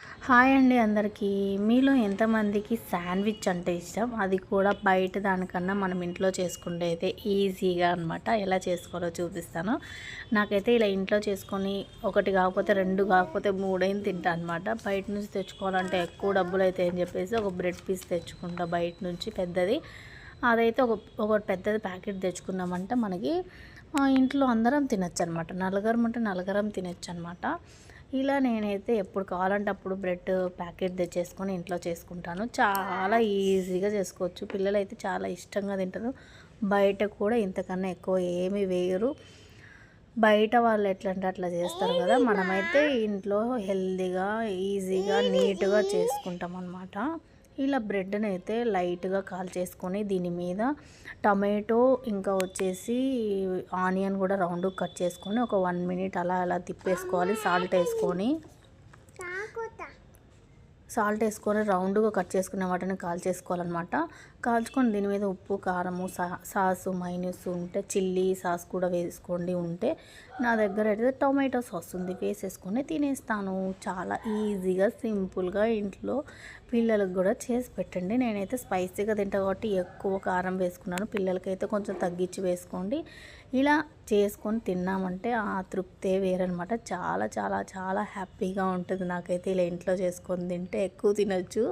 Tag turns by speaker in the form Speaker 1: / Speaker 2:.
Speaker 1: Hi అండి అందరికీ. మీలో ఎంతమందికి శాండ్విచ్ అంటే ఇష్టం? అది కూడా బయట దానికన్నా మనం ఇంట్లో చేసుకుంటే అయితే ఈజీగా అనమాట ఎలా చేసుకోవాలో చూపిస్తాను. నాకైతే ఇలా ఇంట్లో చేసుకొని ఒకటి కాకపోతే రెండు కాకపోతే మూడైంది తింటా అనమాట బయట నుంచి తెచ్చుకోవాలంటే ఎక్కువ డబ్బులు అయితే అని చెప్పేసి ఒక బ్రెడ్ పీస్ తెచ్చుకుంటా బయట నుంచి పెద్దది. అదైతే ఒక ఒక పెద్దది ప్యాకెట్ తెచ్చుకున్నామంటే మనకి ఇంట్లో అందరం తినచ్చు అనమాట నలుగురం అంటే నలుగురం తినచ్చు అనమాట ఇలా నేనైతే ఎప్పుడు కావాలంటే అప్పుడు బ్రెడ్ ప్యాకెట్ తెచ్చేసుకొని ఇంట్లో చేసుకుంటాను. చాలా ఈజీగా చేసుకోవచ్చు. పిల్లలు అయితే చాలా ఇష్టంగా తింటారు. బయట కూడా ఇంతకన్నా ఎక్కువ ఏమి వేయరు. బయట వాళ్ళు ఎట్లా అంటే అట్లా చేస్తారు కదా మనమైతే ఇంట్లో హెల్దీగా ఈజీగా నీట్గా చేసుకుంటాం అన్నమాట ఇలా బ్రెడ్ని అయితే లైట్గా కాల్ చేసుకొని దీని మీద టమాటో ఇంకా వచ్చేసి ఆనియన్ కూడా రౌండ్ కట్ చేసుకొని ఒక వన్ మినిట్ అలా అలా తిప్పేసుకోవాలి సాల్ట్ వేసుకొని. సాల్ట్ వేసుకొని రౌండ్గా కట్ చేసుకున్న వాటిని కాల్చేసుకోవాలన్నమాట. కాల్చుకొని దీని మీద ఉప్పు కారము సా సాసు మైనస్ ఉంటే చిల్లీ సాస్ కూడా వేసుకోండి. ఉంటే నా దగ్గర అయితే టొమాటో సాస్ ఉంది. వేసేసుకొని తినేస్తాను. చాలా ఈజీగా సింపుల్గా ఇంట్లో పిల్లలకు కూడా చేసి పెట్టండి. నేనైతే స్పైసీగా తింటా కాబట్టి ఎక్కువ కారం వేసుకున్నాను. పిల్లలకైతే కొంచెం తగ్గించి వేసుకోండి. ఇలా చేసుకొని తిన్నామంటే ఆ తృప్తే వేరనమాట చాలా చాలా చాలా హ్యాపీగా ఉంటుంది నాకైతే ఇలా ఇంట్లో చేసుకొని తింటే. ఎక్కువ తినొచ్చు.